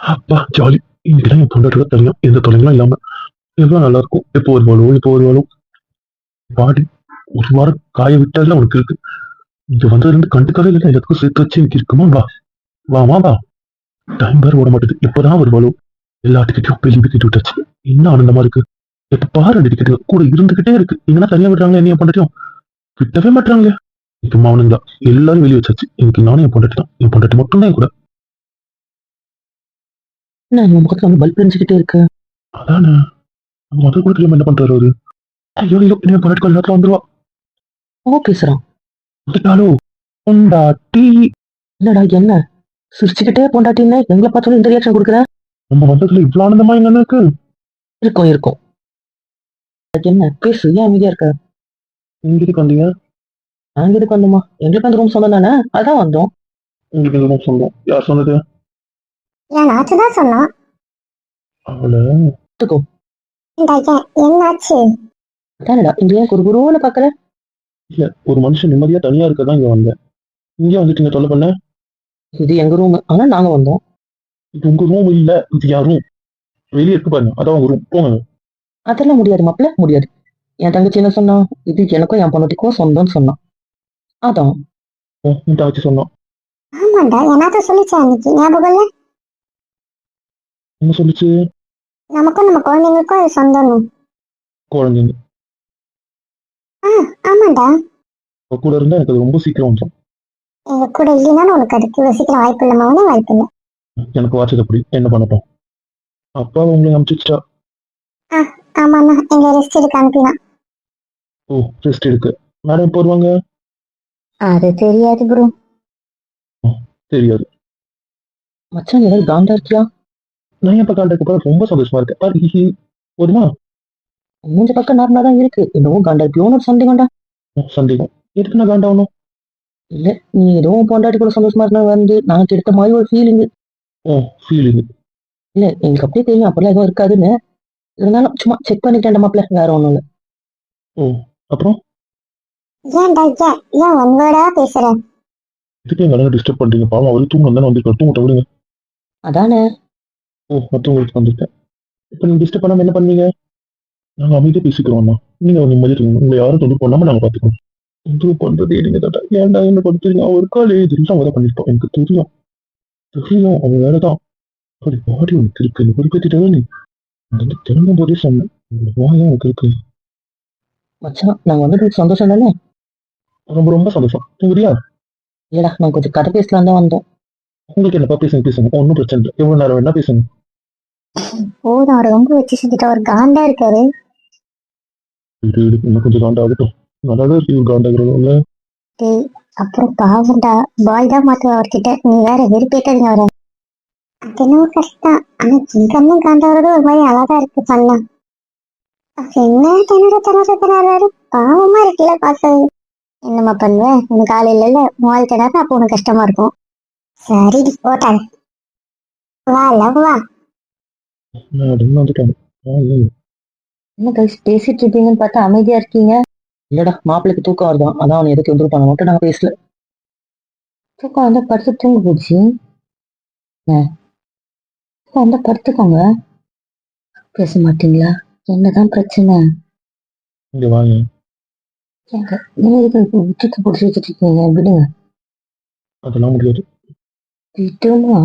அப்பா ஜாலி இன்னைக்கு என் பொண்டாட்டோட தெரியும் எந்த தொலைங்களும் இல்லாம எவ்வளவு நல்லா இருக்கும் எப்போ இப்ப ஒரு வருவாளோ. பாடி ஒரு வாரம் காய விட்டால உனக்கு இருக்கு. இங்க வந்தது இருந்து கண்டுக்கவே இல்லை எல்லாத்துக்கும் சேர்த்து வச்சு எனக்கு இருக்குமா வா. வா வா வா. டைம் வேற ஓட மாட்டேது. எப்பதான் வருவாளோ. எல்லா டிக்கெட்டையும் பெரிய டிக்கெட் விட்டாச்சு. என்ன ஆனந்தமா இருக்கு. எப்ப பாரு ரெண்டு டிக்கெட்டு கூட இருந்துகிட்டே இருக்கு. இங்கன்னா தனியா விடுறாங்களே என்னைய பண்ணட்டும் விட்டவே மாட்டாங்களே இப்ப மாவனுங்களா எல்லாரும் வெளியே வச்சாச்சு. எனக்கு நானும் என் பொண்டாட்டி தான். என் பொண்டாட்டி மட்டும்தான் கூட. நான் உன் முகத்துல வந்து பல்ப் எரிஞ்சுக்கிட்டே இருக்கு? அதானே. நம்ம முதல் கூட தெரியாம என்ன பண்றாரு அவரு? ஐயோ ஐயோ என்ன பொண்டாட்டி கொஞ்ச நேரத்துல வந்துருவா. ஓ பேசுறான் வந்துட்டாலோ? பொண்டாட்டி. இல்லடா என்ன? சிரிச்சுக்கிட்டே பொண்டாட்டின்னு எங்களை பார்த்தாலும் இந்த ரியாக்ஷன் கொடுக்குற? நம்ம வந்ததுல இவ்வளவு ஆனந்தமா என்ன இருக்கு? இருக்கும் இருக்கும். என்ன பேசு ஏன் அமைதியா இருக்க? உங்களுக்கு வந்தீங்க? நாங்க எதுக்கு வந்தோமா? எங்களுக்கு அந்த ரூம் சொந்தம் தானே? அதான் வந்தோம். உங்களுக்கு எதுவும் சொந்தம். யார் சொன்னது? என் நாச்சு தான் சொன்னான் அவளை ஐயா என்னாச்சு? அதானடா இங்க ஏன் ஒரு குருன்னு பாக்கல இல்ல ஒரு மனுஷன் நிம்மதியா தனியா இருக்கதான் இங்க வந்தேன். இங்க வந்துட்டீங்க தொல்லை பண்ண? இது எங்க ரூம் ஆனா நாங்க வந்தோம். இது உங்க ரூம் இல்ல இது யார் ரூம் வெளியே இருக்கு பாருங்க அதான் உங்க ரூம் போங்க. அதெல்லாம் முடியாது மாப்பிள்ள முடியாது. என் தங்கச்சி என்ன சொன்னா? இது எனக்கும் என் பொண்ணுக்கும் சொந்தம்னு சொன்னான் அதான். ஓ, உன் தங்கச்சி சொன்னான் ஆமாண்டா என்னாத்த சொல்லிச்சா அன்னைக்கு? ஞாபகம் இல்ல? என்ன சொல்லுச்சு? நமக்கும் நம்ம குழந்தைங்களுக்கும் அது சொந்தம் குழந்தைங்க. ஆ ஆமாண்டா. அவ கூட இருந்தா எனக்கு அது ரொம்ப சீக்கிரம் வந்துடும் எங்க கூட இல்லைனாலும் உனக்கு அதுக்கு இவ்வளவு சீக்கிரம் வாய்ப்பு இல்லாம வாய்ப்பு இல்லை. எனக்கு வாட்சது அப்படி என்ன பண்ணட்டும். அப்பா உங்களை அனுப்பிச்சுட்டா ஆமாண்ணா எங்க ரெஸ்ட் எடுக்க அனுப்பினான் ஓ ரெஸ்ட் எடுக்க. மேடம் எப்போ வருவாங்க? அது தெரியாது ப்ரோ தெரியாது. மச்சான் ஏதாவது காண்டா இருக்கியா? நான் எப்ப காண்டாக்ட் போற ரொம்ப சந்தோஷமா இருக்கேன் பாரு, ஹி. போதுமா? மூஞ்ச பக்கம் நார்மலா தான் இருக்கு. என்னவோ காண்டா இருப்பியோன்னு ஒரு சந்தேகம்டா சந்தேகம். எதுக்கு நான் காண்டாகணும் இல்ல நீ ஏதோ பொண்டாட்டி கூட சந்தோஷமா இருந்தா வந்து நாங்க எடுத்த மாதிரி ஒரு ஃபீலிங் ஓ ஃபீலிங் இல்ல எங்களுக்கு அப்படியே தெரியும். அப்படிலாம் எதுவும் இருக்காதுன்னு. இருந்தாலும் சும்மா செக் பண்ணிட்டேன் மாப்பிள்ள வேற ஒண்ணும் இல்ல. ஓ அப்புறம்? ஏன்டா ஏன் ஒன் வேர்டா பேசுற? இதுக்கு எங்க டிஸ்டர்ப் பண்றீங்க? பாவம் அவரு தூங்க தானே வந்திருக்காரு தூங்கிட்ட விடுங்க. அதானே. ஓ மற்றவங்களுக்கு வந்திருக்கேன் இப்போ நீங்க டிஸ்டர்ப் பண்ணாம என்ன பண்ணீங்க? நாங்க அமைதியா பேசிக்கிறோம் அண்ணா. நீங்க நிம்மதியா இருக்கணும் உங்களை யாரும் தொழில் பண்ணாம நாங்க பாத்துக்கோம் இது பண்றது நீங்க தாட்டா. ஏன்டா என்ன படுத்துறீங்க? ஒரு கால் இதெல்லாம் அவங்க தான் எனக்கு தெரியும். தெரியும். அவன் வேறதான். அப்படி பாடி உனக்கு இருக்கு. நீ குறிப்பிட்டாவே நீ வந்து திரும்பும் போதே சொன்னேன். உங்களுக்கு வாயா உனக்கு இருக்கு. மச்சான் நாங்க வந்து சந்தோஷம் தானே? ரொம்ப ரொம்ப சந்தோஷம். தூங்குறியா இல்லடா நான் கொஞ்சம் கதை பேசலாம் தான் வந்தோம். உங்களுக்கு என்னப்பா பேசுங்க பேசுங்க. ஒன்றும் பிரச்சனை இல்லை. எவ்வளவு நேரம் வேணா பேசுங்க. போதும் அவர் ரொம்ப வச்சு செஞ்சுட்டு அவர் காண்டா இருக்காரு. இரு, இரு, இன்னும் கொஞ்சம் காண்டாகட்டும் நல்லாதான் இருக்கு காண்டாகிறதுல டேய் அப்புறம் பாவம்டா. பால் தான் மாத்துவ அவர்கிட்ட. நீ வேற வெறுப்பேட்டாதீங்க அவரை. அது என்னவோ கஷ்டம். ஆனா சிங்கம்னு காண்டவரோட ஒரு மாதிரி அழகா இருக்கு பண்ணா. என்ன தன்னோட தனசத்தினாரு பாவமா இருக்குல்ல பாக்குறது என்னம்மா பண்ணுவ? உனக்கு ஆள் இல்லைல்ல? உன் வாழ்க்கை அப்போ உனக்கு கஷ்டமா இருக்கும். சரி ஓட்டாங்க வா லவ் வா. வந்துட்டாங்க. என்ன கைஸ் பேசிட்டு இருப்பீங்கன்னு பார்த்தா அமைதியா இருக்கீங்க? இல்லடா மாப்பிள்ளைக்கு தூக்கம் வருதான். அதான் அவனை எதுக்கு வந்துருப்பாங்க? மட்டும் நாங்க பேசல. தூக்கம் வந்தா படுத்து தூங்க போச்சு? தூக்கம் வந்தா படுத்துக்கோங்க. பேச மாட்டீங்களா? என்னதான் பிரச்சனை? இங்க வாங்க. ஏங்க நீங்க எதுக்கு இப்ப விட்டுட்டு பிடிச்சி வச்சுட்டு இருக்கீங்க? விடுங்க. அதெல்லாம் முடியாது. விட்டுமா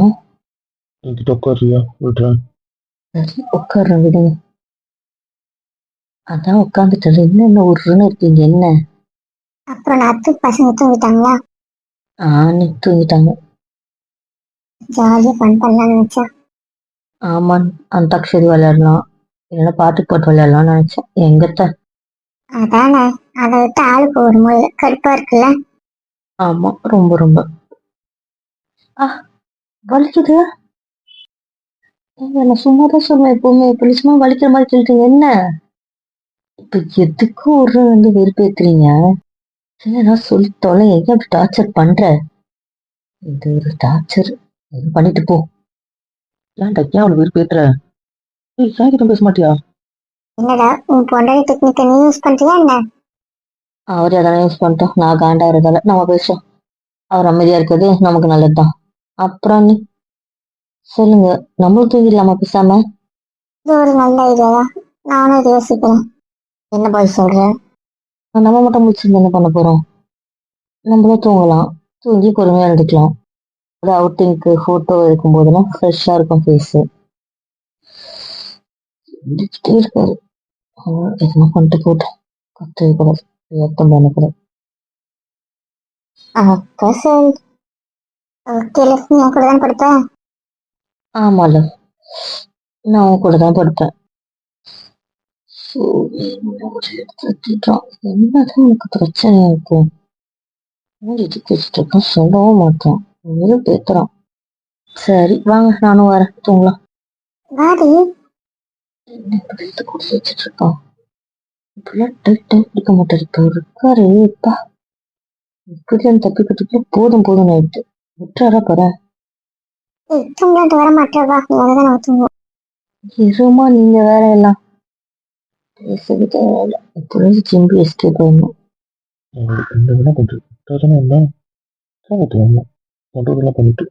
என்கிட்ட உட்காருறியா? விடுறேன் சரி உட்கார்றேன் விடுங்க அதான் உட்காந்துட்டு என்னென்ன உருன்னு இருக்கீங்க என்ன? அப்புறம் நாத்து பசங்க தூங்கிட்டாங்களா? ஆன்னு தூங்கிட்டாங்க. ஜாலியா ஃபன் பண்ணலாம்னு நினைச்சா ஆமாம் அந்தாக்ஷரி விளையாடலாம். இல்லைன்னா பாட்டு போட்டு விளையாடலாம்னு நினைச்சேன். எங்கத்த? அதானே அதை விட்டு ஆளுக்கு ஒரு முறை கடுப்பா இருக்குல்ல? ஆமா ரொம்ப ரொம்ப. ஆ வலிக்குது. நான் சும்மா தான் சொல்லுவேன் எப்பவுமே சும்மா வலிக்கிற மாதிரி சொல்லிட்டீங்க. என்ன? இப்ப எதுக்கும் ஒரு வந்து வெறுப்பேத்துறீங்க? நான் சொல்லி தொலை. ஏன் அப்படி டார்ச்சர் பண்ற? இது ஒரு டார்ச்சர் பண்ணிட்டு போ. ஏன்டா ஏன் அவளை வெறுப்பேத்துற? ஏய் சாகிட்டம் பேச மாட்டியா? என்னடா உன் பொண்டாடி டெக்னிக்கை நீ யூஸ் பண்றியா என்ன? அவரே அதெல்லாம் யூஸ் பண்ணிட்டோம் நான் காண்டா இருதால நம்ம பேசுறோம். அவர் அமைதியா இருக்கிறது நமக்கு நல்லதுதான். அப்புறம் நீ? சொல்லுங்க. நம்மளும் தூங்கிடலாமா பேசாம? இது ஒரு நல்ல ஐடியா தான். நானும் இது யோசிக்கிறேன். என்ன பாய் சொல்ற? நம்ம மட்டும் முடிச்சிருந்து என்ன பண்ண போறோம்? நம்மளும் தூங்கலாம். தூங்கி பொறுமையா எழுந்துக்கலாம் அது அவுட்டிங்க்கு ஃபோட்டோ எடுக்கும் போதெல்லாம் ஃப்ரெஷ்ஷாக இருக்கும் ஃபேஸு இருந்துக்கிட்டே இருக்காரு. எதுனா பண்ணிட்டு போட்டு கத்தவே கூடாது ஏத்தம் பண்ணக்கூடாது அப்போ சரி. ஓகே லட்சுமி என் கூட தான் படுத்த ஆமால. நான் அவன் கூட தான் படுத்தேன். என்னதான் எனக்கு பிரச்சனையா இருக்கும் மூஞ்சி தூக்கி வச்சுட்டு சொல்லவும் மாட்டான். வெறும் பேத்துறான் சரி வாங்க நானும் வரேன். தூங்கலாம். வாடி என்ன இப்படி எடுத்து கொடுத்து வச்சுட்டு இருக்கான் இப்படிலாம் டைட் டைம் பிடிக்க மாட்டாரு இப்போ இருக்காரு இப்பா. இப்படிலாம் தப்பிக்கிறதுக்குள்ள போதும் போதும் ஆயிட்டு விட்டுறாரா பாரு. ஏய் தூங்கலான்ட்டு வர மாட்டேன் வா நீ வந்து நம்ம தூங்குவோம். இருமா நீங்க வேற எல்லாம். பேசவே தேவையில்ல. இப்பொழுது சிம்பி எஸ்கேப் ஆயிடணும் உங்களுக்கு கொஞ்சம் இருந்தால் தூங்க பண்ணுறதெல்லாம் பண்ணிட்டு.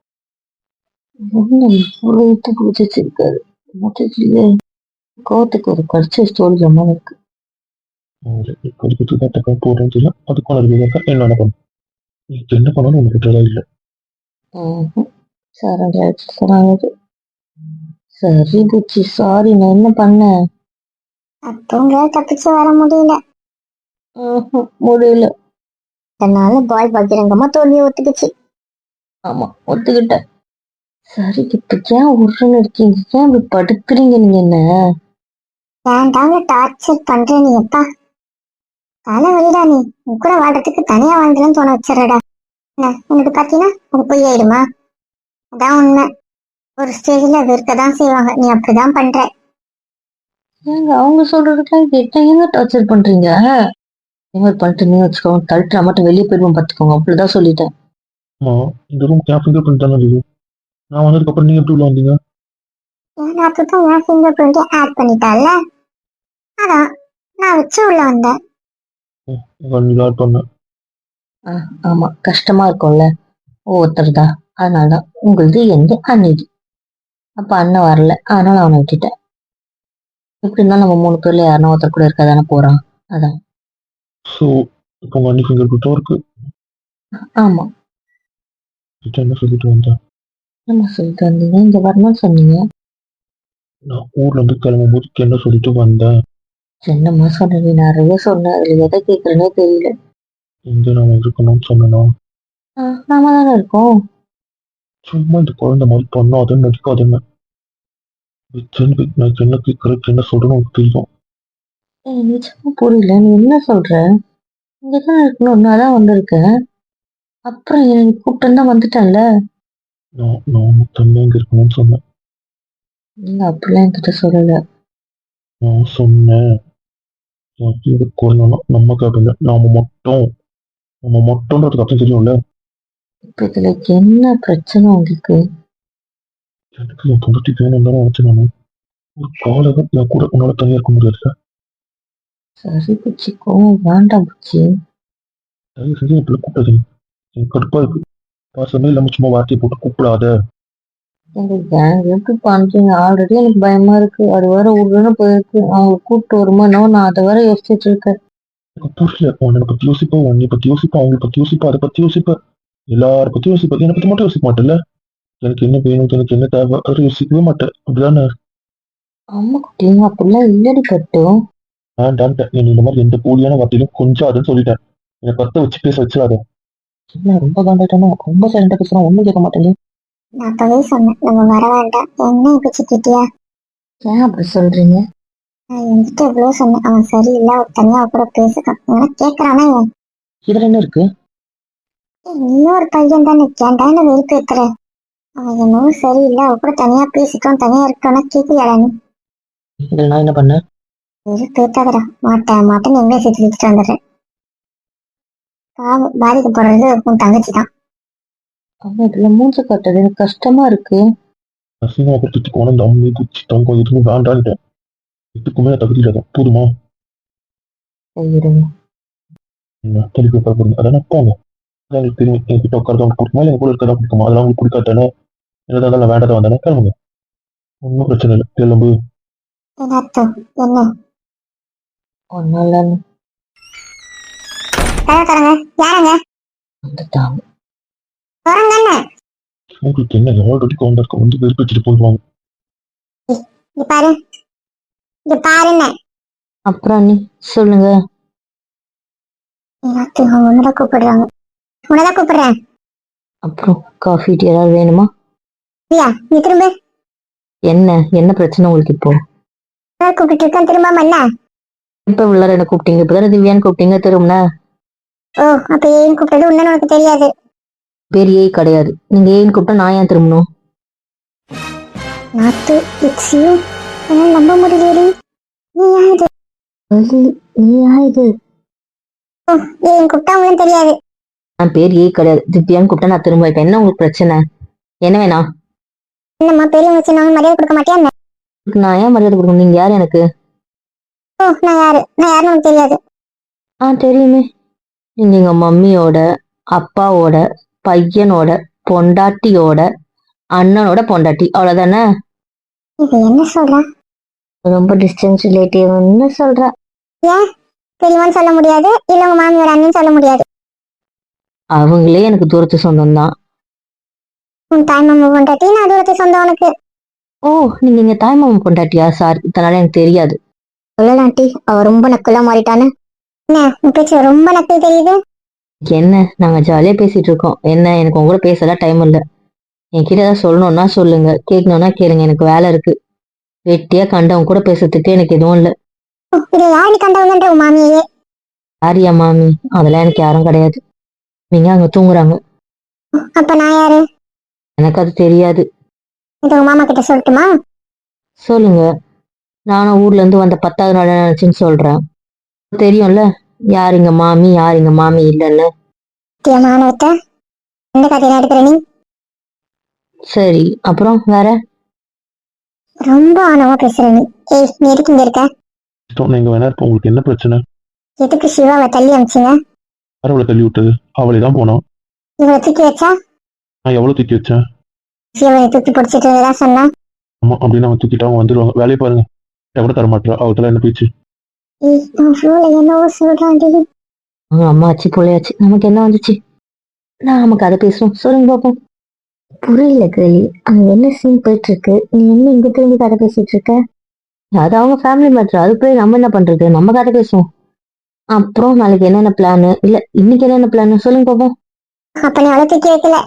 என்ன இவ்வளவு இட்டு பிடிச்சி வச்சிருக்காரு. மொத்தத்திலேயே கோத்துக்கு ஒரு கடிச்ச ஸ்டோரி மாதிரி இருக்கு. அவங்களுக்கு கடிக்கிறதுக்கு தான் டக்கா போடுறேன்னு தெரியும் அதுக்கான ரிவ்யூ என்னென்ன பண்ணும் நீங்க என்ன பண்ணாலும் இல்லை. சரண்டர் சொன்னாங்க சரி புச்சி சாரி நான் என்ன பண்ணேன்? தூங்க தப்பிச்சு வர முடியல. முடியல. அதனால பாய் பகிரங்கமா தோல்வியை ஒத்துக்குச்சு. ஆமா ஒத்துக்கிட்டேன். சரி இப்ப ஏன் உருன்னு இருக்கீங்க? ஏன் இப்படி படுத்துறீங்க நீங்க என்ன? வேண்டாங்க டார்ச்சர் பண்ற நீ எப்பா தலை வலிடா நீ. கூட வாழ்றதுக்கு தனியா வாழ்ந்துலாம் தோண வச்சிடறடா. என்ன உனக்கு பாத்தீங்கன்னா அது பொய் ஆயிடுமா? அதான் உண்மை. ஒரு ஸ்டேஜ்ல அது இருக்கதான் செய்வாங்க. நீ அப்படிதான் பண்ற. ஏங்க அவங்க சொல்றதுக்கெல்லாம் கேட்டா ஏங்க டார்ச்சர் பண்றீங்க? மாதிரி பண்ணிட்டு நீ வச்சுக்கோங்க. தள்ளிட்டு நான் மட்டும் வெளியே போயிடுவோம் பார்த்துக்கோங்க அப்படிதான் சொல்லிட்டேன். அம்மா இந்த ரூம் என் ஃபிங்கர் பிரிண்ட் தானே இருக்குது நான் வந்ததுக்கப்புறம் நீங்கள் எப்படி உள்ள வந்தீங்க? ஏன்னா தான் என் ஃபிங்கர் பிரிண்ட் ஆட் பண்ணிட்டால? அதான் நான் வச்சு உள்ள வந்தேன். ஆட் பண்ணேன் ஆ, ஆமா கஷ்டமா இருக்கும்ல. ஒவ்வொருத்தர் தான். அதனாலதான் உங்களுது எந்த அன்னிது அப்ப அண்ணன் வரல அதனால அவனை விட்டுட்டேன் எப்படி இருந்தாலும் நம்ம மூணு பேர்ல யாருன்னா ஒருத்தர் கூட இருக்க தானே போறான்? அதான். ஸோ இப்போ ஃபிங்கர் பிரிண்ட்டும் இருக்கு ஆமா. கிட்ட என்ன சொல்லிட்டு வந்தேன் நம்ம சொல்லிட்டு வந்தீங்க? இங்க வரணும்னு சொன்னீங்க? நான் ஊர்ல இருந்து கிளம்பும்போது என்ன சொல்லிட்டு வந்தேன்? என்னம்மா சொன்னீங்க? நிறைய சொன்னேன். அதுல எதை கேட்கறேனே தெரியல. இங்க நாம இருக்கணும்னு சொன்னேன்னா ஆ, நாம தானே இருக்கோம். சும்மா இந்த குழந்தை மாதிரி பண்ணாதுன்னு நடிக்காதுன்னு வச்சுன்னு நான் என்ன கேட்கறேன் என்ன சொல்றேன்னு உனக்கு தெரியும். ஏய், நிஜமா புரியல. நீ என்ன சொல்ற? இங்க தான் இருக்கணும். நான் தான் வந்திருக்கேன். அப்புறம் எனக்கு கூப்பிட்டு தான் வந்துட்டேன்ல. நான் நான் மட்டும் இங்க இருக்கணும்னு சொன்னேன். நீங்க அப்படிலாம் என்கிட்ட சொல்லல. நான் சொன்னேன். இது குழந்தைனா நம்ம கேட்கல நாம மட்டும். நம்ம மட்டும்ன்றதுக்கு அர்த்தம் தெரியும்ல. இப்ப இதுல என்ன பிரச்சனை உங்களுக்கு எனக்கு என் தொண்ணூற்றி வேணும் தான் நினைச்சேன் நான் ஒரு காலகம் என் கூட உன்னால தனியா இருக்க முடியாதுல்ல சரி புச்சிக்கோ வேண்டாம் புச்சி தயவு செஞ்சு இப்படி கூப்பிடாது எனக்கு கடுப்பா இருக்கு பாசமே இல்லாம சும்மா வார்த்தையை போட்டு கூப்பிடாத எப்படி பண்றீங்க ஆல்ரெடி எனக்கு பயமா இருக்கு அது வேற உடனே போயிருக்கு அவங்க கூப்பிட்டு வருமா என்னவோ நான் அதை வேற யோசிச்சுட்டு இருக்கேன் எனக்கு புரியல உன்னை பத்தி யோசிப்ப உன்னை பத்தி யோசிப்ப அவங்களை பத்தி யோசிப்ப அதை பத்தி யோசிப்ப எல்லார பத்தி யோசிப்ப என்னை பத்தி மட்டும் யோசிக்க மாட்டேல்ல எனக்கு என்ன வேணும் எனக்கு என்ன தேவை அதை யோசிக்கவே மாட்டேன் அப்படிதானே அம்மா குட்டிங்க அப்படிலாம் இல்லடி கட்டும் வேண்டான்ட்டேன் நீ இந்த மாதிரி எந்த போலியான வார்த்தையிலும் கொஞ்சாதுன்னு சொல்லிட்டேன் என்னை கத்த வச்சு பேச வச்சிடாத என்ன ரொம்ப காண்டாயிட்டானா ரொம்ப சைலண்டா பேசுறான் ஒண்ணும் கேட்க மாட்டேங்க நான் அப்பவே சொன்னேன் நம்ம வர வேண்டாம் என்ன இப்ப சிக்கிட்டியா ஏன் அப்படி சொல்றீங்க நான் என்கிட்ட எவ்வளவு சொன்னேன் அவன் சரியில்லை அவர் தனியா அவ கூட பேசுறான் இவனை கேக்குறானா இதுல என்ன இருக்கு ஒரு பையன் தானே ஏன்டா என்ன வெறுப்பேத்துற அவன் என்னவோ சரியில்லை. அவ கூட தனியா பேசிட்டோம். தனியா இருக்கோம்னா கேட்கலையாடா நீ? இதுல நான் என்ன பண்ணேன்? வெறுப்பேத்தாதடா மாட்டேன் மாட்டேன் எங்கே சேர்த்து வச்சுட்டு வந்துடுறேன். பாவம் பாதிக்கப்படுறது உன் தங்கச்சி தான் இதுல மூஞ்ச காட்டுறது எனக்கு கஷ்டமா இருக்கு. அசிங்கமா கொடுத்துட்டு போன இந்த அம்மி குச்சி தங்கம் எதுவுமே வேண்டான்ட்டேன் எதுக்குமே தகுதி இல்லாத. போதுமா? இருங்க. என்ன தெளிவு அதானே போங்க. அதான் உங்களுக்கு தெரியும் என்கிட்ட உட்காரதான் உங்களுக்கு பிடிக்குமா இல்லை கூட இருக்கிறதா பிடிக்குமா அதெல்லாம் உங்களுக்கு பிடிக்காதானே என்னதான் இருந்தாலும் வேண்டாத வந்தானே கிளம்புங்க. ஒன்றும் பிரச்சனை இல்லை. கிளம்பு. ஒன்றும் இல்லை. கதை தரங்க யாருங்க? வந்துட்டாங்க. வரங்க என்ன உங்களுக்கு என்ன? ஆல்ரெடி கவுண்டர் இருக்க வந்து வெறுப்பிச்சுட்டு போடுவாங்க இங்க பாரு. இங்க பாரு என்ன? அப்புறம் நீ சொல்லுங்க. கூப்பிடுறாங்க உன்னதான் கூப்பிடுறேன் அப்புறம் காஃபி டீ ஏதாவது வேணுமா? பிரியா நீ திரும்ப. என்ன? என்ன பிரச்சனை உங்களுக்கு இப்போ? உன்னதான் கூப்பிட்டு இருக்கேன். திரும்பாம என்ன இப்ப உள்ளார என்ன கூப்பிட்டீங்க? இப்பதானே திவ்யான்னு கூப்பிட்டீங்க. திரும்பின? ஓ அப்ப ஏன் கூப்பிட்டது உன்னு உனக்கு தெரியாது. பேர் ஏய் கிடையாது. நீங்க ஏன்னு கூப்பிட்டா நான் ஏன் திரும்பணும்? நாத்து இட்ஸ் யூ என்னால நம்ப முடியலையே நீ யாரு? நீ ஓ ஏன் கூப்பிட்டா உங்களுக்கு தெரியாது. நான் பேர் ஏய் கிடையாது. திவ்யான்னு கூப்பிட்டா நான் திரும்ப என்ன உங்களுக்கு பிரச்சனை? என்ன வேணா? என்னம்மா பெரியவங்க சின்னவங்க மரியாதை கொடுக்க மாட்டியா என்ன? நான் ஏன் மரியாதை கொடுக்கணும்? நீங்க யார் எனக்கு? ஓ நான் யாரு? நான் யாருன்னு உனக்கு தெரியாது. ஆ தெரியுமே. நீங்க மம்மியோட அப்பாவோட பையனோட பொண்டாட்டியோட அண்ணனோட பொண்டாட்டி. அவ்வளவுதானே? இது என்ன சொல்ற? ரொம்ப டிஸ்டன்ஸ் ரிலேட்டிவ்னு சொல்ற? பெரியவன்னு சொல்ல முடியாது. இல்ல உங்க மாமியோட அண்ணன் சொல்ல முடியாது. அவங்களே எனக்கு தூரத்து சொந்தம் தான் உன் தாய் மாமா பொண்டாட்டி நான் தூரத்து சொந்தம் உனக்கு. ஓ நீங்க எங்க தாய் மாமன் பொண்டாட்டியா சார்? இதனால எனக்கு தெரியாது. சொல்லலாம் டி அவ ரொம்ப நக்கலா மாறிட்டானு என்ன உன் பேச்சு ரொம்ப நக்கல் தெரியுது? என்ன நாங்க ஜாலியா பேசிட்டு இருக்கோம். என்ன எனக்கு உங்க கூட பேசலாம் டைம் இல்ல. என்கிட்ட ஏதாவது சொல்லணும்னா சொல்லுங்க. கேட்கணும்னா கேளுங்க. எனக்கு வேலை இருக்கு. வெட்டியா கண்டவங்க கூட பேசுறதுக்கு எனக்கு எதுவும் இல்ல. இதை யாரு கண்டவங்கன்ற மாமியே யாரியா மாமி. அதெல்லாம் எனக்கு யாரும் கிடையாது. நீங்க அங்க தூங்குறாங்க. அப்ப நான் யாரு? எனக்கு அது தெரியாது. இது உங்க மாமா கிட்ட சொல்லட்டுமா? சொல்லுங்க. நானும் ஊர்ல இருந்து வந்த பத்தாவது நாள் நினைச்சுன்னு சொல்றேன். தெரியும்ல யார் இங்க மாமி யார் இங்க மாமி இல்லைன்னு. மானவத்த எந்த கதையில எடுக்கிற நீ? சரி அப்புறம் வேற? ரொம்ப ஆணவமா பேசுற நீ. ஏய் நீ எதுக்கு இங்க இருக்க? நீங்க வேணா உங்களுக்கு என்ன பிரச்சனை? எதுக்கு சிவாவை தள்ளி அமிச்சிங்க? அவளை தள்ளி விட்டது அவளே தான் போனான் இவளை தூக்கி வச்சா? நான் எவ்வளவு தூக்கி வச்சேன்? சிவாவை தூக்கி பிடிச்சிட்டு தான் சொன்னா? ஆமா அப்படின்னு அவன் தூக்கிட்டு அவங்க வந்துருவாங்க வேலையை பாருங்க. எவ்வளவு தர மாட்டா. அவத்துல என்ன பேச்சு? நான் என்னவோ அவங்க அம்மா ஆச்சு பிள்ளையாச்சு நமக்கு என்ன வந்துச்சு? நாம கதை பேசுவோம் சொல்லுங்க பாப்போம். புரியல கேள்வி அங்க என்ன சீன் போயிட்டு இருக்கு நீ என்ன இங்க திரும்பி கதை பேசிட்டு இருக்க? அது அவங்க ஃபேமிலி மேட்ரு அது போய் நம்ம என்ன பண்றது? நம்ம கதை பேசுவோம். அப்புறம் நாளைக்கு என்னென்ன பிளான் இல்ல இன்னைக்கு என்னென்ன பிளான் சொல்லுங்க பாப்போம். அப்ப நீ அவளை தூக்கி வைக்கல.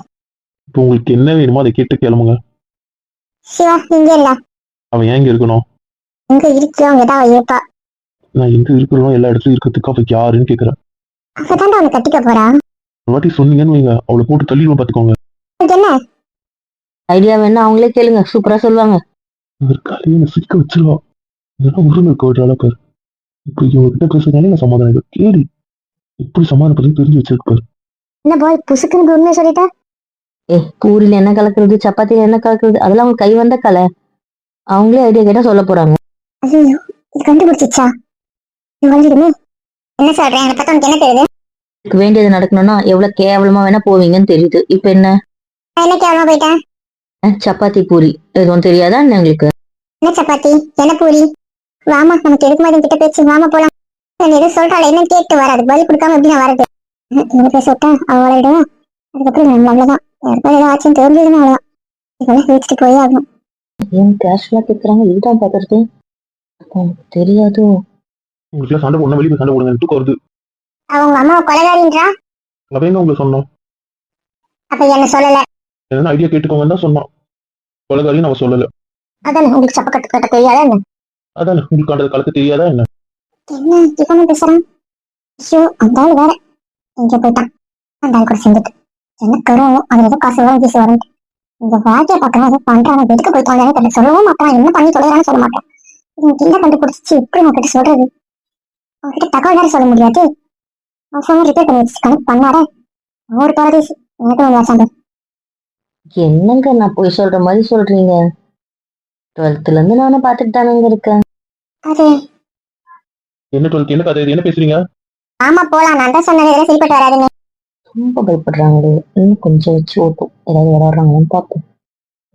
இப்போ உங்களுக்கு என்ன வேணுமோ அதை கேட்டு கிளம்புங்க. சிவா இங்க இல்ல? அவன் ஏன் இங்க இருக்கணும்? இங்க இருக்கியோ? அங்கதான் அவ இருப்பா நான் எங்க இருக்கிறோம் எல்லா இடத்துலயும் இருக்கிறதுக்கு அவளுக்கு யாருன்னு கேக்குறேன். அப்பதான்டா அவனை கட்டிக்க போறா. ஒரு வாட்டி சொன்னீங்கன்னு வைங்க. அவளை போட்டு தள்ளிடுவோம் பாத்துக்கோங்க என்ன? ஐடியா வேணா அவங்களே கேளுங்க. சூப்பரா சொல்லுவாங்க. இவர் காலையில சிரிக்க வச்சிருவா. இதெல்லாம் உருமை இருக்க ஒரு அளவுக்கு. இப்படி இவங்ககிட்ட பேசுறதுனால நான் சமாதானம் இல்லை கேளு. எப்படி சமாதானப்படுறது தெரிஞ்சு வச்சிருக்கு பாரு என்ன பாய் புசுக்குன்னு உண்மையை சொல்லிட்ட? ஏ பூரியில என்ன கலக்குறது சப்பாத்தில என்ன கலக்குறது? அதெல்லாம் அவங்க கை வந்த கலை. அவங்களே ஐடியா கேட்டா சொல்ல போறாங்க. ஐயோ இது கண்டுபிடிச்சிச்சா? வளர்ந்துடுமே என்ன சொல்றேன் என்னை பார்த்தா உனக்கு என்ன தெரியுது? எனக்கு வேண்டியது நடக்கணும்னா எவ்வளவு கேவலமா வேணா போவீங்கன்னு தெரியுது. இப்ப என்ன? என்ன கேவலமா போயிட்டேன்? அஹ், சப்பாத்தி பூரி. எதுவும் தெரியாதா என்ன உங்களுக்கு? என்ன சப்பாத்தி? என்ன பூரி? வாமா நமக்கு எதுக்கு மாதிரி கிட்ட பேச்சு? வாமா போலாம். நான் எதுவும் சொல்றாள் என்ன கேட்டு வராது. பதில் கொடுக்காம எப்படி நான் வரது இவங்க பேச விட்டேன் அவளை விடுவேன் அதுக்கப்புறம் நம்ம அவ்வளவுதான். யாருக்கும் ஏதாவது ஆச்சுன்னு தெரிஞ்சதுன்னு அவ்வளவுதான். இதெல்லாம் வச்சுட்டு போய் ஆகணும். ஏன் கேஷுவலா கேக்குறாங்க? இதுதான் பாக்குறது அப்போ எனக்கு தெரியாதோ? உங்களுக்கு சண்டை போடணும் வெளியே போய் சண்டை போடுங்க. தூக்கம் வருது. அவங்க அம்மாவை கொலகாரின்றா அவன் எங்க உங்களுக்கு சொன்னோம்? அப்ப என்ன சொல்லல? என்ன ஐடியா கேட்டுக்கோங்கன்னு தான் சொன்னான். கொலகாரின்னு அவன் சொல்லல. அதானே உங்களுக்கு சப்ப கட்டு கட்ட தெரியாதா என்ன? அதான் உங்களுக்கு அந்த கலக்க தெரியாதா என்ன? என்ன இவனும் பேசுறான். ஐயோ அந்த ஆள் வேற. எங்க போயிட்டான். அந்த ஆள் கூட சேர்ந்துட்டு. எனக்கு வரும் அது ஏதோ காசு வரும் கீசு வரும் இந்த வாழ்க்கைய பார்க்கணும் ஏதோ பண்றான் எதுக்கு போயிட்டாங்க தெரியல. சொல்லவும் மாட்டான் என்ன பண்ணி தொலைறான்னு சொல்ல மாட்டான். இவன் கிண்ட கண்டுபிடிச்சி எப்படி உங்ககிட்ட சொல்றது? அவன்கிட்ட தகவல் வேற சொல்ல முடியாது. அவன் ஃபோன் ரிப்பேர் பண்ணி வச்சு கனெக்ட் பண்ணாரே. ஒரு பரதேசி எனக்கு வாசாங்க என்னங்க நான் போய் சொல்ற மாதிரி சொல்றீங்க? டுவெல்த்ல இருந்து நானும் பாத்துட்டு தானங்க இருக்கேன். அது. என்ன டுவெல்த் என்ன கதை? என்ன பேசுறீங்க? ஆமா போலாம். நான் தான் சொன்னது எல்லாம் சரிப்பட்டு வராதுன்னு. ரொம்ப பயப்படுறாங்களே. இன்னும் கொஞ்சம் வச்சு ஓட்டும். ஏதாவது விளையாடுறாங்கன்னு பார்ப்போம்.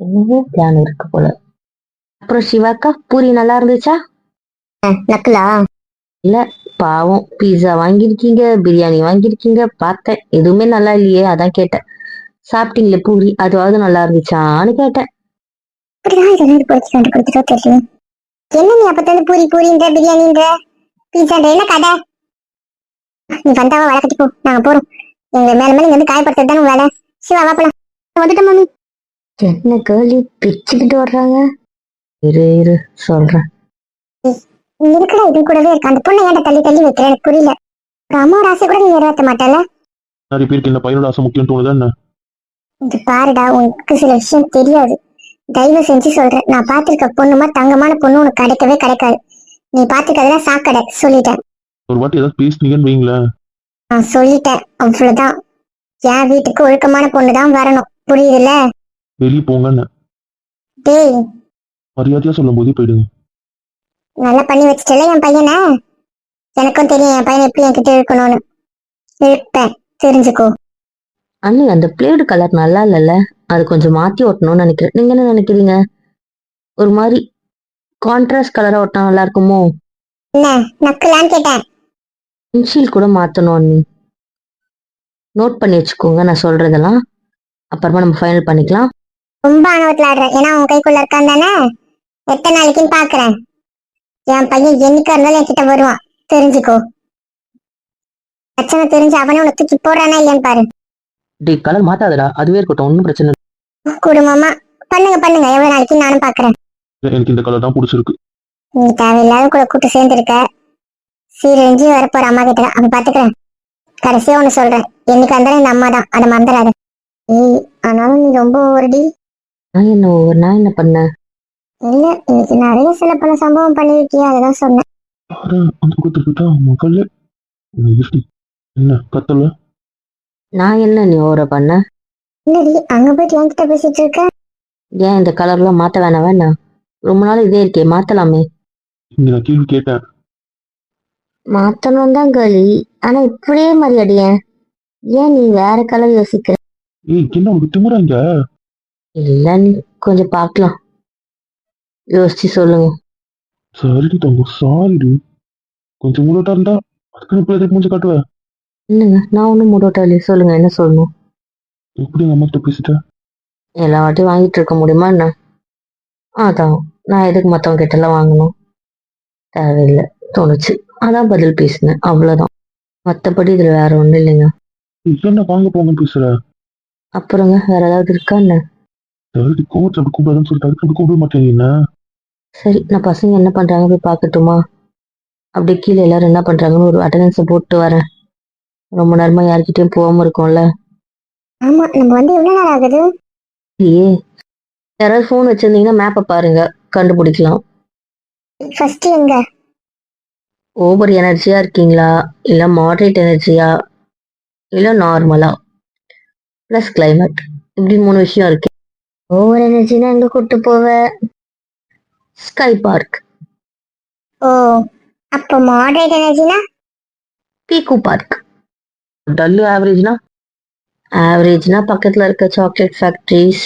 என்னவோ பிளான் இருக்கு போல. அப்புறம் சிவாக்கா பூரி நல்லா இருந்துச்சா? நக்கலா? பாவம். பீஸா வாங்கியிருக்கீங்க பிரியாணி வாங்கியிருக்கீங்க பார்த்தேன். எதுவுமே நல்லா இல்லையே அதான் கேட்டேன். சாப்பிட்டீங்களே பூரி? அதுவாவது நல்லா இருந்துச்சான்னு கேட்டேன். இப்படிதான் இதெல்லாம் இது போச்சு கண்டு கொடுத்துட்டோ தெரியல என்ன நீ அப்பத்துல பூரி பூரின்ற பிரியாணின்ற பீஸான்ற என்ன கதை? நீ வந்தாவா வலை கட்டி போ. நாங்க போறோம். எங்க மேல மேல இங்க வந்து காயப்படுத்துறது தானே வேலை சிவா வா போலாம். வந்துட்டோம் மம்மி என்ன கேர்ளி பிச்சுக்கிட்டு வர்றாங்க? இரு இரு சொல்றேன். நீ இருக்கிற இது கூடவே இருக்கு. அந்த பொண்ணை ஏன்டா தள்ளி தள்ளி வைக்கிற? எனக்கு புரியல. அம்மாவோட ஆசை கூட நீ நிறைவேற்ற மாட்டல நிறைய பேருக்கு இந்த பையனோட ஆசை முக்கியம் தோணுதா என்ன? இது பாருடா உனக்கு சில விஷயம் தெரியாது. தயவு செஞ்சு சொல்றேன் நான் பார்த்திருக்க பொண்ணுமா தங்கமான பொண்ணு உனக்கு கிடைக்கவே கிடைக்காது. நீ பார்த்துக்கிறதுலாம் சாக்கடை. சொல்லிட்டேன். ஒரு வாட்டி ஏதாவது பேசுனீங்கன்னு வைங்களேன். நான் சொல்லிட்டேன். அவ்வளவுதான். என் வீட்டுக்கு ஒழுக்கமான பொண்ணு தான் வரணும். புரியுதுல்ல? வெளியே போங்கன்னு. டேய். மரியாதையா சொல்லும் போதே போயிடுங்க. நல்லா பண்ணி வச்சிட்டல என் பையனை? எனக்கும் தெரியும் என் பையனை எப்படி என்கிட்ட இருக்கணும்னு. இருப்பேன். தெரிஞ்சுக்கோ. அண்ணி அந்த பிளேடு கலர் நல்லா இல்லைல்ல? அது கொஞ்சம் மாத்தி ஒட்டணும்னு நினைக்கிறேன். நீங்க என்ன நினைக்கிறீங்க? ஒரு மாதிரி கான்ட்ராஸ்ட் கலரா ஒட்டினா நல்லா இருக்குமோ? இன்ஷியல் கூட மாத்தணும் அண்ணி. நோட் பண்ணி வச்சுக்கோங்க நான் சொல்றதெல்லாம். அப்புறமா நம்ம ஃபைனல் பண்ணிக்கலாம். ரொம்ப ஆணவத்தில் ஆடுறேன். ஏன்னா உன் கைக்குள்ள இருக்கான் தானே? எத்தனை நாளைக்குன்னு பாக்குறேன். என் பையன் என்னைக்கா இருந்தாலும் என்கிட்ட வருவான். தெரிஞ்சுக்கோ. பிரச்சனை தெரிஞ்சு அவனே உனக்கு தூக்கி போடுறானா இல்லையான்னு பாரு. டே கலர் மாத்தாதடா. அதுவே இருக்கட்டும் ஒன்றும் பிரச்சனை இல்லை. குடும்பமா பண்ணுங்க பண்ணுங்க. எவ்வளவு நாளைக்கு நானும் பாக்குறேன். எனக்கு இந்த கலர் தான் பிடிச்சிருக்கு. நீ தேவையில்லாத கூட கூட்டு சேர்ந்துருக்க. சீரழிஞ்சு வரப்போற அம்மா கிட்ட. அப்ப பாத்துக்கிறேன். கடைசியா ஒண்ணு சொல்றேன். என்னைக்கு இருந்தாலும் இந்த அம்மா தான். அதை மறந்துடாத. ஏய் ஆனாலும் நீ ரொம்ப ஒருடி நான் என்ன ஒவ்வொரு நான் என்ன பண்ணேன்? இல்ல இன்னைக்கு நிறைய சில பல சம்பவம் பண்ணிருக்கியா அதுதான் சொன்னேன். அந்த கொடுத்துக்கிட்டா மகளே என்ன கத்தல? நான் என்ன நீ ஓவர பண்ண? என்னடி அங்க போயிட்டு என்கிட்ட பேசிட்டு இருக்க? ஏன் இந்த கலர்லாம் மாத்த வேணாம் வேணாம் ரொம்ப நாள் இதே இருக்கே மாத்தலாமே. கேள்வி கேட்டேன் மாத்தணும் தான் களி ஆனா இப்படியே மாதிரி அடியேன் ஏன் நீ வேற கலர் யோசிக்கிற? ஏய் என்ன உனக்கு திமுறாங்க இல்ல நீ கொஞ்சம் பார்க்கலாம். யோசிச்சு சொல்லுங்க. சரிடி தங்க சாரிடி கொஞ்சம் மூடட்டா இருந்தா அதுக்கு இப்ப எதுக்கு மூஞ்சி காட்டுவ? என்னங்க? நான் ஒன்றும் மூடோட்டா இல்லையே. சொல்லுங்க என்ன சொல்லணும்? எப்படி எங்க அம்மா கிட்ட பேசிட்டேன் எல்லா வாட்டியும் வாங்கிட்டு இருக்க முடியுமா என்ன? அதான். நான் எதுக்கு மத்தவங்க கிட்ட எல்லாம் வாங்கணும்? தேவையில்லை. தோணுச்சு. அதான் பதில் பேசினேன். அவ்வளவுதான். மத்தபடி இதுல வேற ஒண்ணும் இல்லைங்க. என்ன வாங்க போங்க பேசுற? அப்புறங்க வேற ஏதாவது இருக்கா என்ன? சரி அப்படி கூப்பிடாதுன்னு சொல்லிட்டு அதுக்கு அப்படி கூப்பிட மாட்டேங்க சரி நான் பசங்க என்ன பண்றாங்க போய் பார்க்கட்டுமா? அப்படியே கீழே எல்லாரும் என்ன பண்றாங்கன்னு ஒரு அட்டண்டன்ஸை போட்டு வரேன். ரொம்ப நேரமா யார்கிட்டயும் போகாம இருக்கோம்ல. ஆமா நம்ம வந்து எவ்வளவு நேரம் ஆகுது? இல்லையே யாராவது ஃபோன் வச்சிருந்தீங்கன்னா மேப்பை பாருங்க கண்டுபிடிக்கலாம். ஃபர்ஸ்ட் எங்க? ஓவர் எனர்ஜியா இருக்கீங்களா? இல்ல மாடரேட் எனர்ஜியா இல்ல நார்மலா ப்ளஸ் கிளைமேட் இப்படி மூணு விஷயம் இருக்கு. ஓவர் எனர்ஜினா எங்க கூட்டு போவ? ஸ்கை பார்க் ஓ அப்போ மாடரேட் எனர்ஜினா பீக்கு பார்க் டல்லு ஆவரேஜ்னா? ஆவரேஜ்னா பக்கத்துல இருக்க சாக்லேட் ஃபேக்ட்ரிஸ்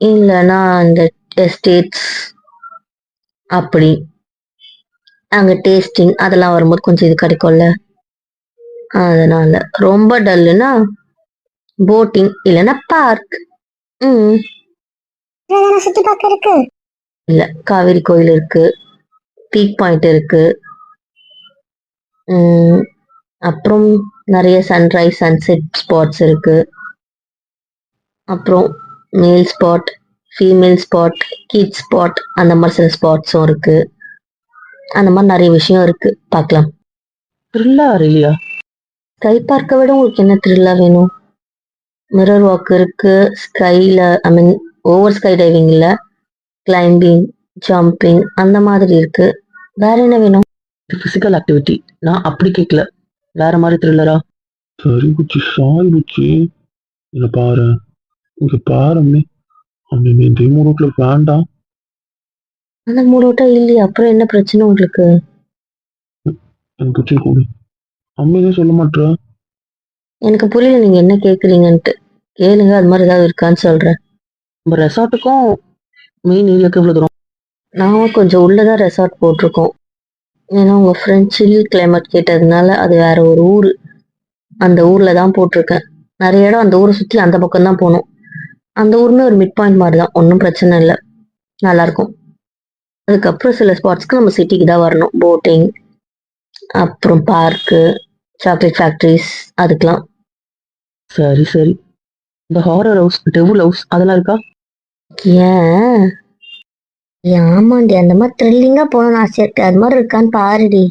இல்லைன்னா இந்த எஸ்டேட்ஸ் அப்படி. அங்க டேஸ்டிங் அதெல்லாம் வரும்போது கொஞ்சம் இது கிடைக்கும்ல. அதனால. ரொம்ப டல்லுனா போட்டிங் இல்லைன்னா பார்க் ம். சுத்தி பார்க்க இருக்கு? இல்ல காவேரி கோயில் இருக்கு. பீக் பாயிண்ட் இருக்கு. அப்புறம் நிறைய சன்ரைஸ் சன்செட் ஸ்பாட்ஸ் இருக்கு. அப்புறம் male spot female spot kid spot அந்த மாதிரி சில ஸ்பாட்ஸும் இருக்கு. அந்த மாதிரி நிறைய விஷயம் இருக்கு. பார்க்கலாம். த்ரில்லா இல்லையா? ஸ்கை பார்க்கை விட உங்களுக்கு என்ன த்ரில்லா வேணும்? மிரர் வாக் இருக்கு. ஸ்கைல I mean over sky diving இல்ல. கிளைம்பிங் ஜம்பிங் அந்த மாதிரி இருக்கு. வேற என்ன வேணும்? பிசிக்கல் ஆக்டிவிட்டி நான் அப்படி கேட்கல. வேற மாதிரி த்ரில்லரா சரி புச்சி சாரி புச்சி இங்க பாரு. இங்க பாரு அம்மி அம்மி நீ இந்த மூடோட்ல வேண்டாம் அந்த மூடோட்டா இல்லையா. அப்புறம் என்ன பிரச்சனை உங்களுக்கு? எனக்கு புச்சி கூடு. அம்மி எதுவும் சொல்ல மாட்டா எனக்கு புரியல நீங்க என்ன கேக்குறீங்கன்ட்டு. கேளுங்க அது மாதிரி ஏதாவது இருக்கான்னு சொல்றேன். நம்ம ரெசார்ட்டுக்கும் மெயின் ஏரியாவுக்கு இவ்வளோ தூரம். நான் கொஞ்சம் உள்ளதான் ரெசார்ட் போட்டிருக்கோம். ஏன்னா உங்க ஃப்ரெண்ட் சில் கிளைமேட் கேட்டதுனால அது வேற ஒரு ஊர். அந்த ஊர்ல தான் போட்டிருக்கேன். நிறைய இடம் அந்த ஊரை சுற்றி அந்த பக்கம் தான் போகணும். அந்த ஊருமே ஒரு மிட் பாயிண்ட் மாதிரி தான். ஒன்றும் பிரச்சனை இல்லை. நல்லா இருக்கும். அதுக்கப்புறம் சில ஸ்பாட்ஸ்க்கு நம்ம சிட்டிக்கு தான் வரணும். போட்டிங் அப்புறம் பார்க்கு சாக்லேட் ஃபேக்ட்ரிஸ் அதுக்கெல்லாம். சரி சரி. இந்த ஹாரர் ஹவுஸ் டெவுல் ஹவுஸ் அதெல்லாம் இருக்கா? ஏன்? ஆமாண்டி அந்த மாதிரி த்ரில்லிங்கா போகணும்னு ஆசையா இருக்கு. அது மாதிரி இருக்கான்னு பாருடி.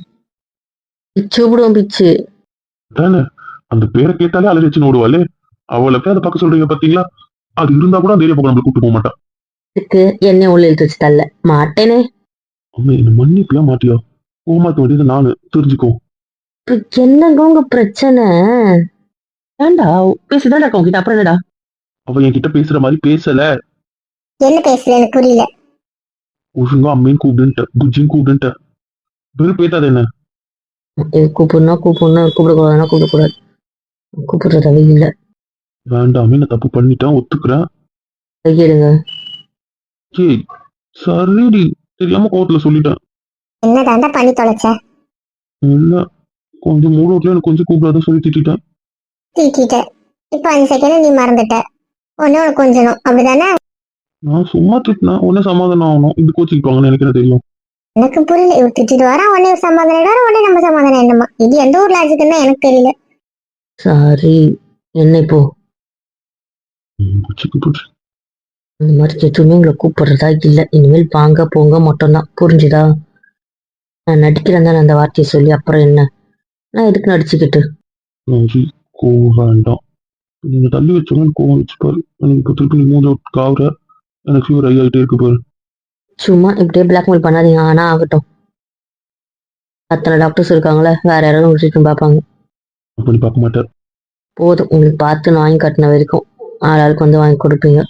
பிச்சு விடுவோம் பிச்சு. தானே அந்த பேரை கேட்டாலே அலறிச்சு ஓடுவாளே அவளை போய் அதை பார்க்க சொல்றீங்க பாத்தீங்களா? அது இருந்தா கூட அந்த ஏரியா பக்கம் நம்மள கூட்டு போக மாட்டான். இதுக்கு என்ன உள்ள இழுத்து வச்சு தள்ள. மாட்டேனே. அம்மா என்ன மன்னிப்பியா மாட்டியா? ஓமாத்த வேண்டியது நானு. தெரிஞ்சுக்கோ. இப்ப என்னங்க உங்க பிரச்சனை? ஏண்டா? பேசிதான் இருக்கோம் கிட்ட அப்புறம் என்னடா? அவ என்கிட்ட பேசுற மாதிரி பேசல. என்ன பேசல? எனக்கு புரியல. ஒழுங்கா அம்மையும் கூப்பிடுன்ட்ட புஜ்ஜியும் கூப்பிடுன்ட்ட. வெறுப்பேத்தாது என்ன? இது கூப்பிடணும்னா கூப்பிடணும் கூப்பிடக்கூடாதுன்னா கூப்பிடக்கூடாது. கூப்பிடுறதாவே இல்லை. வேண்டாமே நான் தப்பு பண்ணிட்டேன் ஒத்துக்கிறேன். கையெடுங்க. ஏய் சரிடி தெரியாம கோவத்துல சொல்லிட்டேன். என்ன தாண்டா பண்ணி தொலைச்ச? இல்ல கொஞ்சம் மூடோட்ல எனக்கு கொஞ்சம் கூப்பிடாத சொல்லி திட்டிட்டேன். தீட்டிட்ட. இப்போ அஞ்சு செகண்ட் நீ மறந்துட்ட. ஒன்னு உனக்கு கொஞ்சணும். அப்படிதானே? நான் சும்மா திட்டினேன் உடனே சமாதானம் ஆகணும். இது கோச்சிக்குவாங்கன்னு எனக்கு என்ன தெரியும்? எனக்கு புரியல இவர் திட்டிட்டு வரா உடனே சமாதானம் ஆயிடுவாரு, உடனே நம்ம சமாதானம் என்னமா இது எந்த ஊர் லாஜிக்குன்னு எனக்கு தெரியல. சாரி என்ன இப்போ ம், புடிச்சுக்கு புடிச்சு இந்த மாதிரி எதுவுமே உங்களை கூப்பிடுறதா இல்லை. இனிமேல் வாங்க போங்க மட்டும்தான். புரிஞ்சுதா? நான் நடிக்கிறேன் தானே அந்த வார்த்தையை சொல்லி அப்புறம் என்ன? நான் எதுக்கு நடிச்சுக்கிட்டு? கோவம் வேண்டாம். நீங்க தள்ளி எனக்கு கோவம் வச்சு பாரு எனக்கு இப்போ திருப்பி நீ மூஞ்ச காவுற. எனக்கு ஐ ஆகிட்டே இருக்கு பாரு. சும்மா இப்படியே பிளாக்மெயில் பண்ணாதீங்க ஆனா ஆகட்டும். அத்தனை டாக்டர்ஸ் இருக்காங்களே வேற யாராவது ஒரு ட்ரீட்மெண்ட் பார்ப்பாங்க. அப்படி பார்க்க மாட்டேன் போதும் உங்களுக்கு பார்த்து நான் வாங்கி கட்டின வரைக்கும் ஆளாளுக்கு வந்து வாங்கி கொடுப்பீங்க.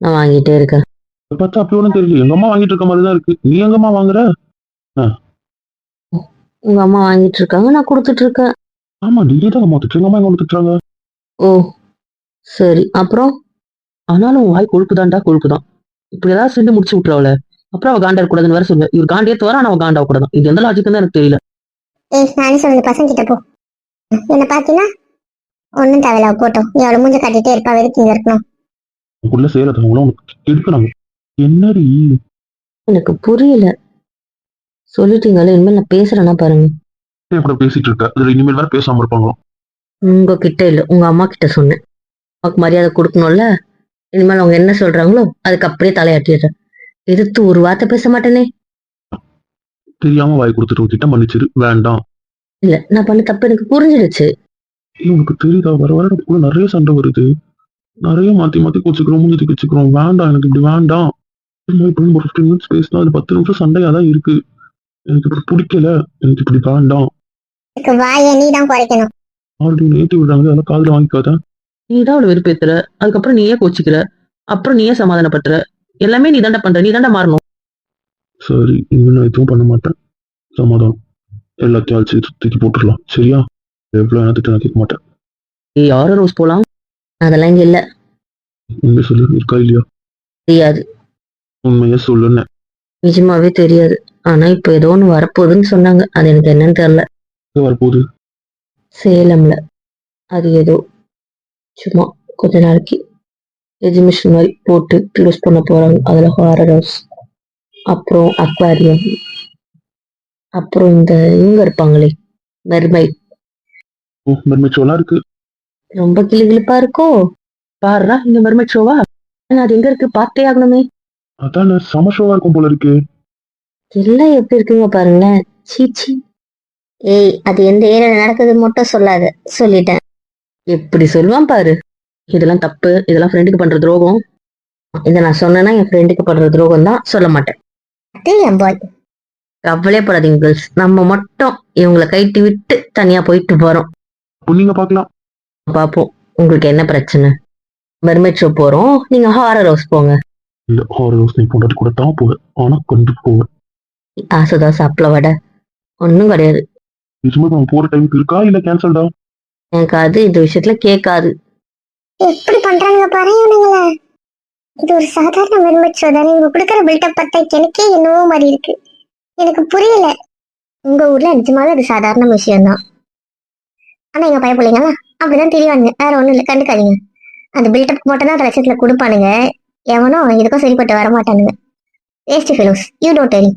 நான் வாங்கிட்டே இருக்கேன். பார்த்தா அப்படி ஒன்றும் தெரியல. எங்க அம்மா வாங்கிட்டு இருக்க மாதிரி தான் இருக்கு. நீ எங்க அம்மா வாங்குற உங்க அம்மா வாங்கிட்டு இருக்காங்க நான் கொடுத்துட்டு இருக்கேன். ஆமா நீ தான் அம்மா திட்டு எங்க அம்மா எங்க திட்டுறாங்க? ஓ சரி. அப்புறம்? ஆனாலும் உன் வாய் கொழுப்பு தான்டா கொழுப்பு தான் இப்படி ஏதாவது செஞ்சு முடிச்சு விட்டுறவள அப்புறம் அவ காண்டா கூடாதுன்னு வேற சொல்லுவேன் இவர் காண்டியே தவிர ஆனா அவ காண்டா கூடாது இது எந்த லாஜிக்குன்னு எனக்கு தெரியல. ஏய் நானே சொல்லுங்க பசங்க கிட்ட போ. என்ன பாத்தீங்கன்னா ஒன்னும் தேவையில்ல போட்டோம். நீ அவளை மூஞ்ச கட்டிட்டே இருப்பா வெறுத்து இங்க இருக்கணும். உனக்குள்ள செய்யறதவங்களும் உனக்கு எடுக்கணும் என்னடி? எனக்கு புரியல. சொல்லிட்டீங்களே இனிமேல் நான் பேசுறேன்னா பாருங்க. கூட பேசிட்டு இருக்க? அதுல இனிமேல் வேற பேசாம இருப்பாங்க உங்க கிட்ட இல்ல உங்க அம்மா கிட்ட சொன்னேன். அம்மாக்கு மரியாதை கொடுக்கணும்ல? இனிமேல் அவங்க என்ன சொல்றாங்களோ அதுக்கு அப்படியே தலையாட்டிடுறேன். எதிர்த்து ஒரு வார்த்தை பேச மாட்டேனே. தெரியாம வாய் கொடுத்துட்டு கிட்ட மன்னிச்சிரு. வேண்டாம். இல்ல நான் பண்ண தப்பு எனக்கு புரிஞ்சிடுச்சு. உனக்கு தெரியுதா? வர வர நமக்குள்ள நிறைய சண்டை வருது. நிறைய மாத்தி மாத்தி கோச்சுக்கிறோம் மூஞ்சி தூக்கி வச்சுக்கிறோம். வேண்டாம் எனக்கு இப்படி வேண்டாம். இப்படி ஒரு ஃபிஃப்டீன் மினிட்ஸ் பேசினா அது பத்து நிமிஷம் சண்டையா தான் இருக்கு. எனக்கு இப்படி பிடிக்கல. எனக்கு இப்படி வேண்டாம். வாயை நீ தான் குறைக்கணும். ஆல்ரெடி நேத்தி விடுறாங்க. அதெல்லாம் காதுல வாங்கிக்காத. நீ தான் அவளை வெறுப்பேத்துற. அதுக்கப்புறம் நீயே கோச்சிக்கிற. அப்புறம் நீயே சமாதானப்படுத்துற. எல்லாமே நீ தாண்டா பண்ற. நீ தாண்டா மாறணும். சரி இனிமே நான் எதுவும் பண்ண மாட்டேன். சமாதானம். எல்லாத்தையும் அழிச்சு தூக்கி போட்டுடலாம். சரியா? எவ்வளவு வேணா திட்டு நான் கேட்க மாட்டேன். ஏய் யாரோ ரோஸ் போலாம்? அதெல்லாம் இங்க இல்ல. உண்மையை சொல்லு. இருக்கா இல்லையா? தெரியாது. உண்மையை சொல்லுன்னு. நிஜமாவே தெரியாது. ஆனா இப்ப ஏதோ ஒண்ணு வரப்போகுதுன்னு சொன்னாங்க. அது எனக்கு என்னன்னு தெரியல. வரப்போகுது? சேலம்ல. அது ஏதோ சும்மா கொஞ்ச நாளைக்கு எஜிபிஷன் மாதிரி போட்டு க்ளோஸ் பண்ண போறாங்க. அதுல ஹாரர் ஹவுஸ் அப்புறம் அக்வாரியம் அப்புறம் இந்த இவங்க இருப்பாங்களே மெர்மை. மெர்மிச்சோலாம் இருக்கு. ரொம்ப கிளுகிளுப்பா இருக்கோ? பாருடா இந்த மெர்மை ஷோவா? அது எங்க இருக்கு? பார்த்தே ஆகணுமே. அதான் சம ஷோவா இருக்கும் போல இருக்கு. எல்லாம் எப்படி இருக்குங்க பாருங்களேன். சீச்சி ஏய் அது எந்த ஏரியால நடக்குது மட்டும் சொல்லாத. சொல்லிட்டேன். எப்படி சொல்லுவான் பாரு. இதெல்லாம் தப்பு. இதெல்லாம் ஃப்ரெண்டுக்கு பண்ற துரோகம். இதை நான் சொன்னேன்னா என் ஃப்ரெண்டுக்கு பண்ற துரோகம் தான் சொல்ல மாட்டேன். கவலையே படாதீங்க கேர்ள்ஸ் நம்ம மட்டும் இவங்களை கைட்டி விட்டு தனியா போயிட்டு போறோம். நீங்க பார்க்கலாம். பார்ப்போம். உங்களுக்கு என்ன பிரச்சனை? மெர்மெட் ஷோ போறோம். நீங்க ஹாரர் ஹவுஸ் போங்க. இல்ல ஹாரர் ஹவுஸ் நீ பொண்டாட்டி கூட தான் போவேன். ஆனா கொண்டு போவேன். ஆசைதான் சாப்பிட வடை. ஒன்றும் கிடையாது. நிஜமா போற டைமுக்கு இருக்கா? இல்ல கேன்சல்டா எனக்கு அது இந்த விஷயத்துல கேட்காது. எப்படி பண்றாங்க பாரு இவனுங்கள. இது ஒரு சாதாரண மெர்மெட் தானே இவங்க கொடுக்குற பில்டப் பார்த்தா எனக்கே என்னவோ மாதிரி இருக்கு. எனக்கு புரியல. உங்க ஊர்ல நிஜமாவே அது சாதாரண விஷயம் தான் ஆனா எங்க பையன் பிள்ளைங்களா அப்படிதான் தெரியவானுங்க. வேற ஒண்ணும் இல்லை கண்டுக்காதீங்க. அந்த பில்டப் மட்டும் தான் லட்சத்துல கொடுப்பானுங்க. எவனோ இதுக்கும் சரிப்பட்டு வர மாட்டானுங்க waste fellows you don't dare